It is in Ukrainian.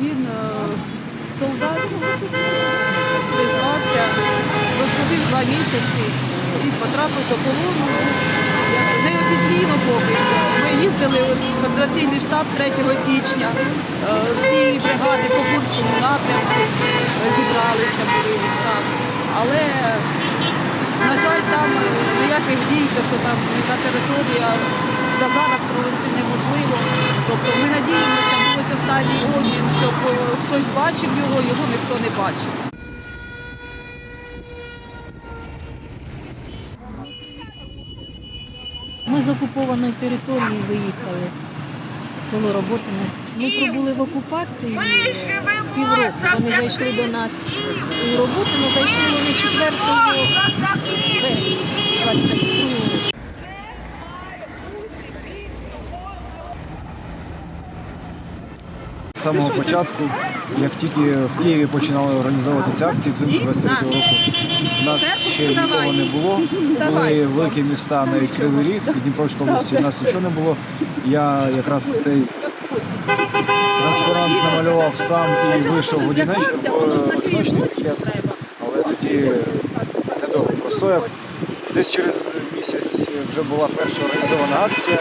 Він е, солдат призвався, розходив два місяці і потрапив до полону. Неофіційно поки що. Ми їздили в координаційний штаб 3 січня. Е, Всі бригади по Курському напрямку зібралися були там. Але, на жаль, там ніяких дій, тобто там та територія за зараз провести неможливо. Хтось бачив його, його ніхто не бачив. Ми з окупованої території виїхали. Село Роботине. Ми пробули в окупації півроку. Вони зайшли до нас у роботу, але зайшли вони 4 З самого початку, як тільки в Києві починали організовувати ці акції взимку 23 року, у нас ще нікого не було. Були великі міста, навіть Кривий Ріг, Дніпровська області, у нас нічого не було. Я якраз цей транспарант намалював сам і вийшов в одиночний але тоді недовго простояв. Десь через місяць вже була перша організована акція.